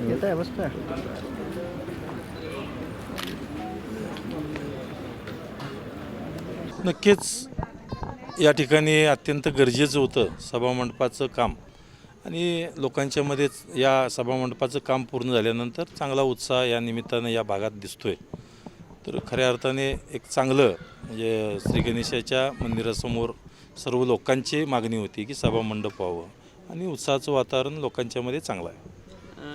येत आहे बसता नक्कीच या ठिकाणी अत्यंत गरजेचं होतं सभामंडपाचं काम. आणि लोकांच्यामध्येच या सभामंडपाचं काम पूर्ण झाल्यानंतर चांगला उत्साह या निमित्तानं या भागात दिसतोय. तर खऱ्या अर्थाने एक चांगलं म्हणजे श्री गणेशाच्या मंदिरासमोर सर्व लोकांची मागणी होती की सभामंडप व्हावं आणि उत्साहाचं वातावरण लोकांच्यामध्ये चांगलं आहे.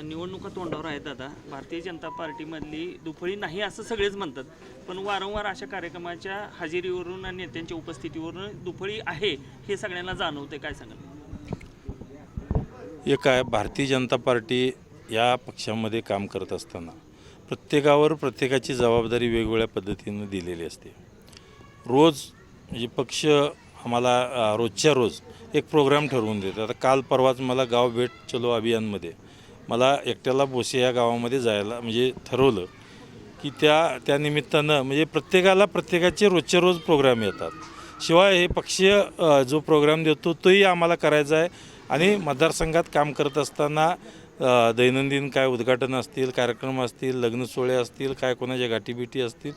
निवडणुका तोंडावर आहेत दादा भारतीय जनता पार्टीमधली दुफळी नाही असं सगळेच म्हणतात. पण वारंवार अशा कार्यक्रमाच्या हजेरीवरून आणि नेत्यांच्या उपस्थितीवरून दुफळी आहे हे सगळ्यांना जाणवते काय सांगाल? एक आहे भारतीय जनता पार्टी या पक्षामध्ये काम करत असताना प्रत्येकावर प्रत्येकाची जबाबदारी वेगवेगळ्या पद्धतीनं दिलेली असते. रोज म्हणजे पक्ष आम्हाला रोजच्या रोज एक प्रोग्राम ठरवून देतो आता काल परवाच मला गाव भेट चलो अभियानमध्ये मला एकट्याला बोसे या गावामध्ये जायला म्हणजे ठरवलं की त्या त्या निमित्तानं म्हणजे प्रत्येकाला प्रत्येकाचे रोजचे रोज प्रोग्राम येतात. शिवाय हे पक्षीय जो प्रोग्राम देतो तोही आम्हाला करायचा आहे. आणि मतदारसंघात काम करत असताना दैनंदिन काय उद्घाटन असतील कार्यक्रम असतील लग्नसोळे असतील काय कोणाच्या गाठीबिटी असतील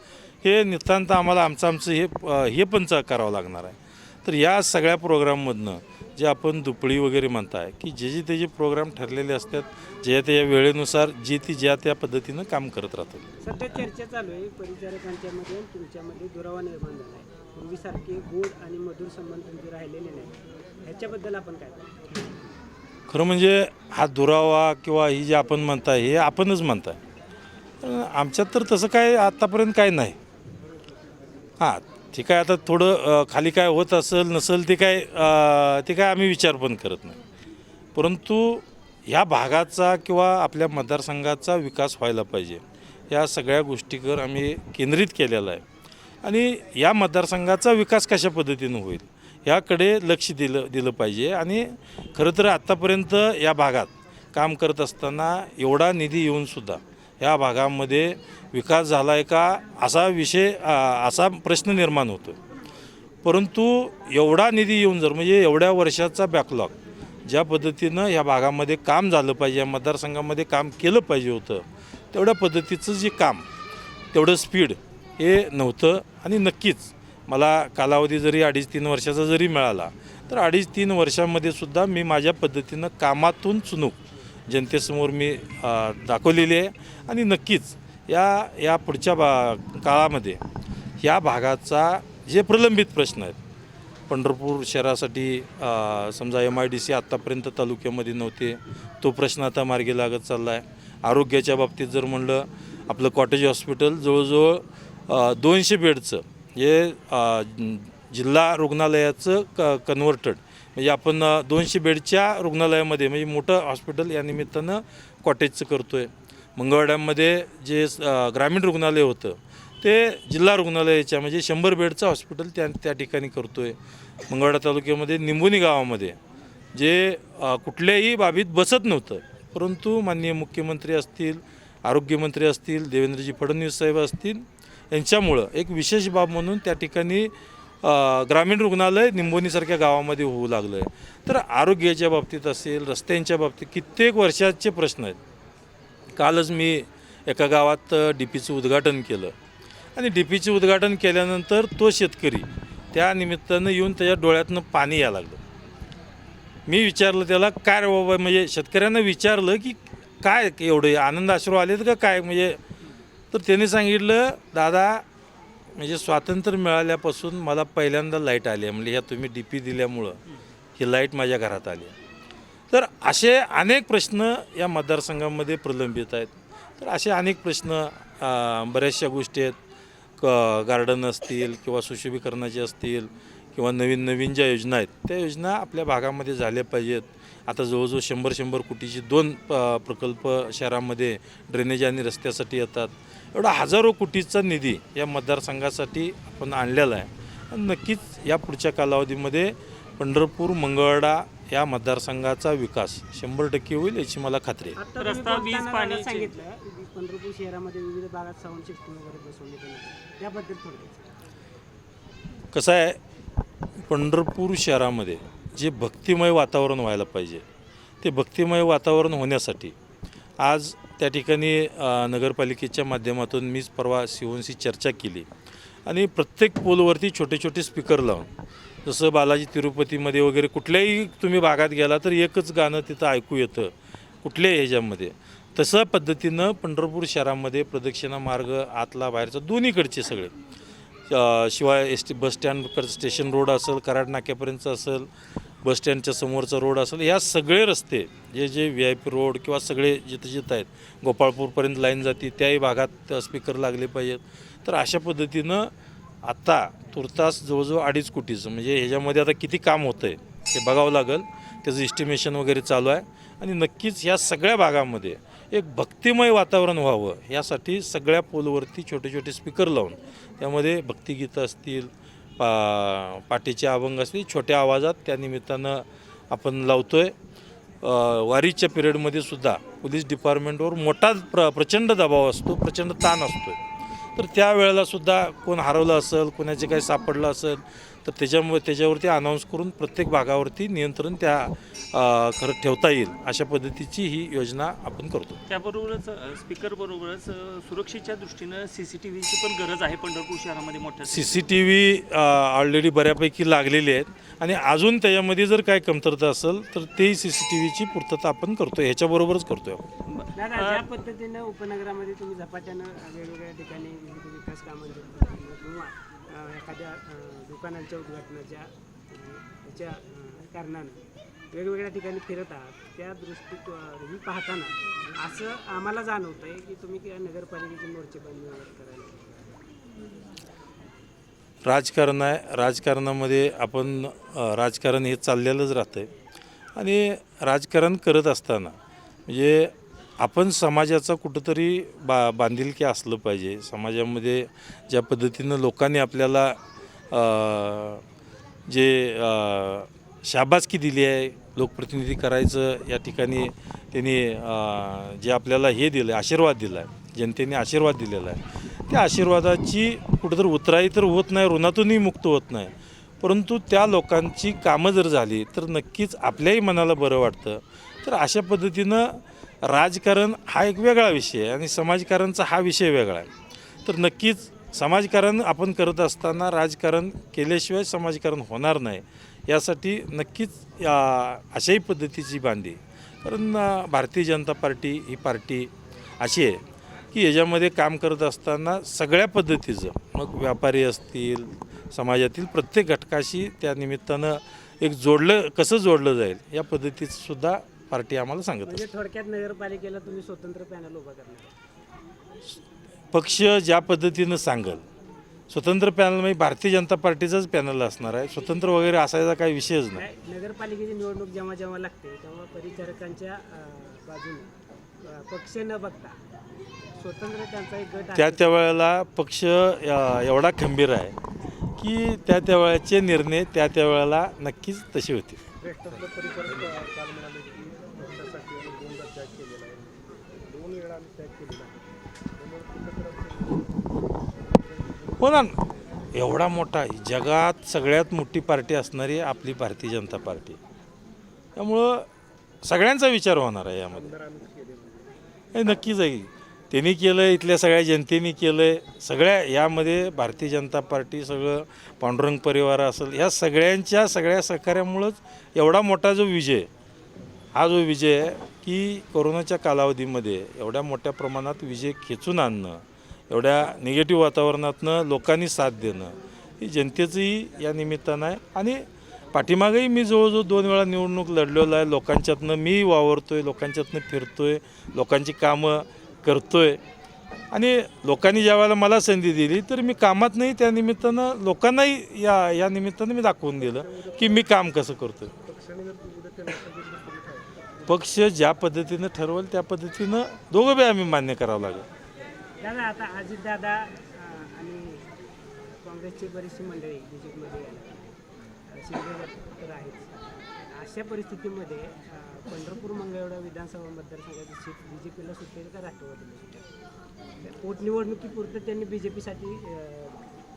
हे नितांत आम्हाला आमचं आमचं हे हे पण च- करावं लागणार आहे. तर या सगळ्या प्रोग्राममधनं जे आपण दुपळी वगैरे म्हणताय की जे जे ते जे प्रोग्राम ठरलेले असतात ज्या त्या वेळेनुसार जी ती ज्या त्या पद्धतीनं काम करत राहतात. सध्या चर्चा चालू आहे परिचारकांच्यामध्ये तुमच्यामध्ये दुरावा निर्माण झाला आहे. पूर्वीसारखे गोड आणि मधुर संबंध राहिलेले नाही ह्याच्याबद्दल आपण काय खरं म्हणजे हा दुरावा किंवा ही जी आपण म्हणताय हे आपणच म्हणताय. आमच्यात तर तसं काय आत्तापर्यंत काय नाही. हां ठीक आहे आता थोडं खाली काय होत असेल नसेल ते काय ते काय आम्ही विचार पण करत नाही. परंतु ह्या भागाचा किंवा आपल्या मतदारसंघाचा विकास व्हायला पाहिजे या सगळ्या गोष्टीकर आम्ही केंद्रित केलेला आहे. आणि या मतदारसंघाचा विकास कशा पद्धतीनं होईल? ह्याकडे लक्ष दिलं दिलं पाहिजे. आणि खरं तर आत्तापर्यंत या भागात काम करत असताना एवढा निधी येऊनसुद्धा ह्या भागामध्ये विकास झाला आहे का असा विषय असा प्रश्न निर्माण होतो परंतु एवढा निधी येऊन जर म्हणजे एवढ्या वर्षाचा बॅकलॉग ज्या पद्धतीनं या भागामध्ये काम झालं पाहिजे या मतदारसंघामध्ये काम केलं पाहिजे होतं तेवढ्या पद्धतीचं जे काम तेवढं स्पीड हे नव्हतं आणि नक्कीच मला कालावधी जरी अडीच तीन वर्षाचा जरी मिळाला तर अडीच तीन वर्षामध्ये सुद्धा मी माझ्या पद्धतीनं कामातून चुनूक जनतेसमोर मी दाखवलेली आहे. आणि नक्कीच या या पुढच्या बा काळामध्ये या भागाचा जे प्रलंबित प्रश्न आहेत पंढरपूर शहरासाठी समजा एम आय डी सी आत्तापर्यंत तालुक्यामध्ये नव्हते तो प्रश्न आता मार्गी लागत चालला आहे आरोग्याच्या बाबतीत जर म्हणलं आपलं कॉटेज हॉस्पिटल जवळजवळ दोनशे बेडचं हे जिल्हा रुग्णालयाचं क कन्व्हर्टेड म्हणजे आपण दोनशे बेडच्या रुग्णालयामध्ये म्हणजे मोठं हॉस्पिटल या निमित्तानं कॉटेजचं करतो आहे मंगळवाड्यामध्ये जे ग्रामीण रुग्णालय होतं ते जिल्हा रुग्णालयाच्या म्हणजे शंभर बेडचं हॉस्पिटल त्या त्या ठिकाणी करतो आहे मंगळवाडा तालुक्यामध्ये निंबोनी गावामध्ये जे कुठल्याही बाबीत बसत नव्हतं. परंतु माननीय मुख्यमंत्री असतील आरोग्यमंत्री असतील देवेंद्रजी फडणवीस साहेब असतील यांच्यामुळं एक विशेष बाब म्हणून त्या ठिकाणी ग्रामीण रुग्णालय निंबोनीसारख्या गावामध्ये होऊ लागलं आहे तर आरोग्याच्या बाबतीत असेल रस्त्यांच्या बाबतीत कित्येक वर्षाचे प्रश्न आहेत. कालच मी एका गावात डी पीचं उद्घाटन केलं. आणि डी पीचं उद्घाटन केल्यानंतर तो शेतकरी त्या निमित्तानं येऊन त्याच्या डोळ्यातनं पाणी यायला लागलं. मी विचारलं त्याला काय बाबा? म्हणजे शेतकऱ्यांना विचारलं की काय एवढे आनंद आश्रू आलेत का? काय म्हणजे तर त्याने सांगितलं दादा म्हणजे स्वातंत्र्य मिळाल्यापासून मला पहिल्यांदा लाइट आली आहे. म्हणजे ह्या तुम्ही डी पी दिल्यामुळं ही लाइट माझ्या घरात आली आहे. तर असे अनेक प्रश्न या मतदारसंघामध्ये प्रलंबित आहेत. तर असे अनेक प्रश्न बऱ्याचशा गोष्टी आहेत. क गार्डन असतील किंवा सुशोभीकरणाचे असतील किंवा नवीन नवीन ज्या योजना आहेत त्या योजना आपल्या भागामध्ये झाल्या पाहिजेत. आता जवळजवळ शंभर शंभर कोटीचे दोन प- प्रकल्प शहरामध्ये ड्रेनेज आणि रस्त्यासाठी येतात. एवढा हजारो कोटीचा निधी या मतदारसंघासाठी आपण आणलेला आहे. आणि नक्कीच या पुढच्या कालावधीमध्ये पंढरपूर मंगळवाडा या मतदारसंघाचा विकास शंभर टक्के होईल याची मला खात्री आहे. रस्ता, वीज, पाणी, सांगितलं पंढरपूर शहरामध्ये विविध भागात साऊंड सिस्टम वगैरे आहे. त्याबद्दल कसं आहे पंढरपूर शहरामध्ये जे भक्तिमय वातावरण व्हायला पाहिजे ते भक्तिमय वातावरण होण्यासाठी आज त्या ठिकाणी नगरपालिकेच्या माध्यमातून मीच परवा शिवनशी चर्चा केली. आणि प्रत्येक पोलवरती छोटे छोटे स्पीकर लावून जसं बालाजी तिरुपतीमध्ये वगैरे कुठल्याही तुम्ही भागात गेला तर एकच गाणं तिथं ऐकू येतं कुठल्याही ह्याच्यामध्ये. तसं पद्धतीनं पंढरपूर शहरामध्ये प्रदक्षिणा मार्ग आतला बाहेरचा दोन्हीकडचे सगळे. शिवाय S T bus stand station road असेल कराड नाक्यापर्यंत असेल बसस्टँडच्या समोरचा रोड असेल या सगळे रस्ते जे जे व्ही आय पी रोड किंवा सगळे जिथं जिथं आहेत गोपाळपूरपर्यंत लाईन जाते त्याही भागात स्पीकर लागले पाहिजेत. तर अशा पद्धतीनं आत्ता तुर्तास जवळजवळ अडीच कोटीचं म्हणजे ह्याच्यामध्ये आता किती काम होतं आहे ते बघावं लागेल. त्याचं इस्टिमेशन वगैरे चालू आहे. आणि नक्कीच ह्या सगळ्या भागामध्ये एक भक्तिमय वातावरण व्हावं यासाठी सगळ्या पोलवरती छोटे छोटे स्पीकर लावून त्यामध्ये भक्तिगीतं असतील पा पाठीचे अभंग असतील छोट्या आवाजात त्या निमित्तानं आपण लावतो आहे वारीच्या पिरियडमध्ये सुद्धा पोलीस डिपार्टमेंटवर मोठा प्र प्रचंड दबाव असतो प्रचंड ताण असतो तर त्यावेळेला सुद्धा कोण हरवलं असेल कोणाचे काही सापडलं असेल तर त्याच्यामुळे त्याच्यावरती अनाऊन्स करून प्रत्येक भागावरती नियंत्रण त्या खरं ठेवता येईल अशा पद्धतीची ही योजना आपण करतो. त्याबरोबरच स्पीकर बरोबरच अ, सुरक्षेच्या दृष्टीनं सी सी टी व्हीची पण गरज आहे पंढरपूर शहरामध्ये मोठ्या C C T V already बऱ्यापैकी लागलेली आहेत आणि अजून त्याच्यामध्ये जर काय कमतरता असेल तर तेही सी सी टी व्हीची पूर्तता आपण करतो ह्याच्याबरोबरच करतो आपण. ज्या पद्धतीनं उपनगरामध्ये तुम्ही झपाट्यानं वेगवेगळ्या ठिकाणी विकास किंवा अं, एखाद्या दुकानांच्या उद्घाटनाच्या अं, कारणानं वेगवेगळ्या ठिकाणी फिरत आहात. त्या दृष्टीत ही पाहताना असं आम्हाला जाणवतं आहे की तुम्ही त्या नगरपालिकेची मोर्चेबंदी करायला राजकारण आहे. राजकारणामध्ये आपण राजकारण हे चाललेलंच राहतं आहे आणि राजकारण करत असताना म्हणजे आपण समाजाचा कुठंतरी बा बांधिलकी असलं पाहिजे. समाजामध्ये ज्या पद्धतीनं लोकांनी आपल्याला जे शाबासकी दिली आहे लोकप्रतिनिधी करायचं या ठिकाणी त्यांनी जे आपल्याला हे दिलं आहे आशीर्वाद दिला आहे जनतेने आशीर्वाद दिलेला आहे. त्या आशीर्वादाची कुठंतरी उतराई तर होत नाही ऋणातूनही मुक्त होत नाही. परंतु त्या लोकांची कामं जर झाली तर नक्कीच आपल्याही मनाला बरं वाटतं. तर अशा पद्धतीनं राजकारण हा एक वेगळा विषय आहे आणि समाजकारणचा हा विषय वेगळा आहे. तर नक्कीच समाजकारण आपण करत असताना राजकारण केल्याशिवाय समाजकारण होणार नाही. यासाठी नक्कीच या अशाही पद्धतीची बांधी. कारण भारतीय जनता पार्टी ही पार्टी अशी आहे की याच्यामध्ये काम करत असताना सगळ्या पद्धतीचं मग व्यापारी असतील समाजातील प्रत्येक घटकाशी त्या निमित्तानं एक जोडलं कसं जोडलं जाईल या पद्धतीचं सुद्धा पार्टी आम्हाला सांगत म्हणजे असते थोडक्यात नगरपालिकेला तुम्ही स्वतंत्र पॅनल उभा करणार. पक्ष ज्या पद्धतीनं सांगल स्वतंत्र पॅनल म्हणजे भारतीय जनता पार्टीचाच पॅनल असणार आहे. स्वतंत्र वगैरे असायचा काही विषयच नाही. काय नगरपालिकेची निवडणूक जेव्हा जेव्हा लागते तेव्हा परिचारकांच्या अं, बाजूने अं, पक्ष न बघता स्वतंत्र त्यांचा एक गट त्या आहे. त्या वेळेला पक्ष अ, एवढा खंबीर आहे की त्या त्या वेळेचे निर्णय त्या त्या वेळेला नक्कीच तसे होते हो ना एवढा मोठा जगात सगळ्यात मोठी पार्टी असणारी आपली भारतीय जनता पार्टी. त्यामुळं सगळ्यांचा विचार होणार आहे यामध्ये. हे नक्कीच आहे. त्यांनी केलं इथल्या सगळ्या जनतेने केलं आहे सगळ्या यामध्ये भारतीय जनता पार्टी सगळं पांडुरंग परिवार असेल ह्या सगळ्यांच्या सगळ्या सहकार्यामुळंच एवढा मोठा जो विजय हा जो विजय आहे की कोरोनाच्या कालावधीमध्ये एवढ्या मोठ्या प्रमाणात विजय खेचून आणणं एवढ्या निगेटिव्ह वातावरणातनं लोकांनी साथ देणं ही जनतेचंही या निमित्तानं आहे. आणि पाठीमागेही मी जवळजवळ दोन वेळा निवडणूक लढलेलो आहे. लोकांच्यातनं मी वावरतो आहे लोकांच्यातनं फिरतो आहे लोकांची कामं करतो आहे आणि लोकांनी ज्या वेळेला मला संधी दिली तर मी कामात नाही त्या निमित्तानं लोकांनाही या या निमित्तानं मी दाखवून दिलं की मी काम कसं करतो पक्ष ज्या पद्धतीनं ठरवलं त्या पद्धतीनं दोघं बी आम्ही मान्य करावं लागेल. दादा आता अजित दादा आणि काँग्रेसची बरीचशी मंडळी बी जे पीमध्ये शिंदे अशा परिस्थितीमध्ये पंढरपूर मंगळवेढा विधानसभा मतदारसंघाची सीट बी जे पीला सुटेल का राष्ट्रवादीला सुटेल? पोटनिवडणुकीपुरतं त्यांनी बी जे पीसाठी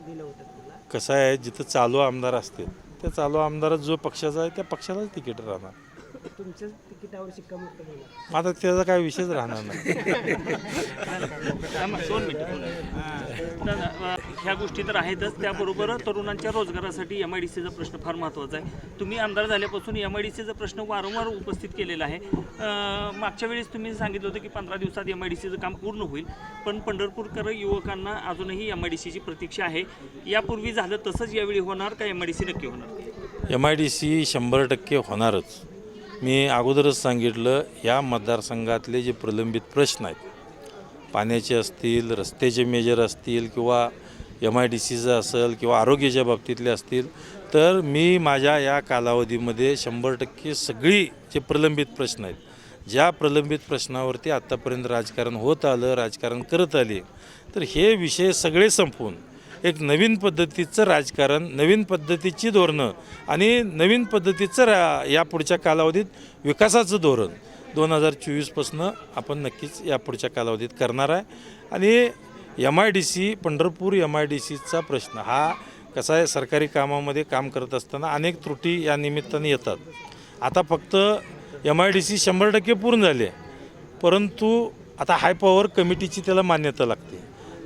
दिलं होतं कसं आहे जिथं चालू आमदार असतील त्या चालू आमदारात जो पक्षाचा आहे त्या पक्षालाच तिकीट राहणार. तुमच्याच तिकिटावर शिक्कामोर्तब होणार. आता त्याचा काय विषयच राहणार नाही. दोन मिनिटं, अ, ह्या गोष्टी तर आहेतच. त्याबरोबर तरुणांच्या रोजगारासाठी एम आय डी सीचा प्रश्न फार महत्त्वाचा आहे. तुम्ही आमदार झाल्यापासून एम आय डी सीचा प्रश्न वारंवार उपस्थित केलेला आहे. अ, मागच्या वेळेस तुम्ही सांगितलं होतं की पंधरा दिवसात एम आय डी सीचं काम पूर्ण होईल. पण पंढरपूरकर युवकांना अजूनही एम आय डी सीची प्रतीक्षा आहे. यापूर्वी झालं तसंच यावेळी होणार का एम आय डी सी नक्की होणार? एम आय डी सी शंभर टक्के होणारच. मी अगोदरच सांगितलं या मतदारसंघातले जे प्रलंबित प्रश्न आहेत पाण्याचे असतील रस्त्याचे मेजर असतील किंवा एम आय डी सीचं असेल किंवा आरोग्याच्या बाबतीतले असतील तर मी माझ्या या कालावधीमध्ये शंभर टक्के सगळी जे प्रलंबित प्रश्न आहेत ज्या प्रलंबित प्रश्नावरती आत्तापर्यंत राजकारण होत आलं राजकारण करत आले तर हे विषय सगळे संपवून एक नवीन पद्धतीचं राजकारण नवीन पद्धतीची धोरणं आणि नवीन पद्धतीचं रा या पुढच्या कालावधीत विकासाचं धोरण. दोन हजार चोवीसपासनं आपण नक्कीच या पुढच्या कालावधीत करणार आहे. आणि M I D C Pandharpur M I D सीचा प्रश्न हा कसा आहे? सरकारी कामामध्ये काम करत असताना अनेक त्रुटी या निमित्ताने येतात. आता फक्त एम आय डी सी शंभर टक्के पूर्ण झाली आहे. परंतु आता हाय पॉवर कमिटीची त्याला मान्यता लागते.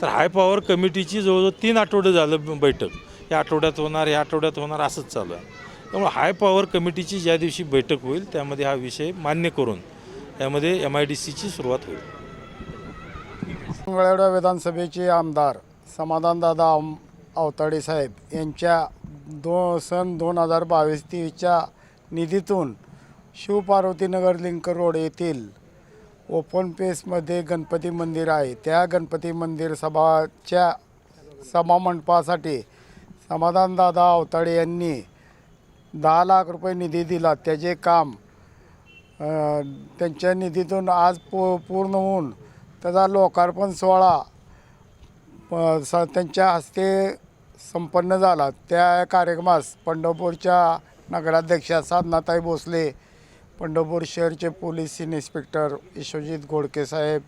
तर हाय पॉवर कमिटीची जवळजवळ तीन आठवडे झालं बैठक. या आठवड्यात होणार या आठवड्यात होणार असंच चालू आहे. त्यामुळे हाय पॉवर कमिटीची ज्या दिवशी बैठक होईल त्यामध्ये हा विषय मान्य करून त्यामध्ये एम आय डी सीची सुरुवात होईल. मंगळवेढा विधानसभेचे आमदार समाधानदादा अवताडे साहेब यांच्या दो सन दोन हजार बावीस तेवीसच्या निधीतून शिवपार्वतीनगर लिंक रोड येथील ओपन पेसमध्ये गणपती मंदिर आहे. त्या गणपती मंदिर सभाच्या सभामंडपासाठी समाधानदादा अवताडे यांनी दहा लाख रुपये निधी दिला. त्याचे काम त्यांच्या निधीतून आज पू पूर्ण होऊन त्याचा लोकार्पण सोहळा स त्यांच्या हस्ते संपन्न झाला. त्या कार्यक्रमास पंढरपूरच्या नगराध्यक्षा साधनाताई भोसले पंढरपूर शहरचे पोलीस इन्स्पेक्टर विश्वजित घोडके साहेब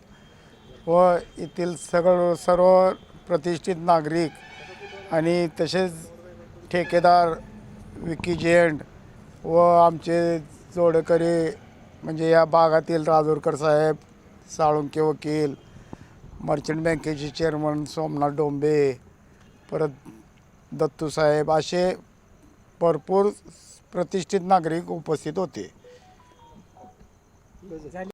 व येथील सगळं सर्व प्रतिष्ठित नागरिक आणि तसेच ठेकेदार विकी जेंड व आमचे जोडकरी म्हणजे या भागातील राजूरकर साहेब साळुंके वकील मर्चंट बँकेचे चेअरमन सोमनाथ डोंबे परत दत्तू साहेब असे भरपूर प्रतिष्ठित नागरिक उपस्थित होते. झाली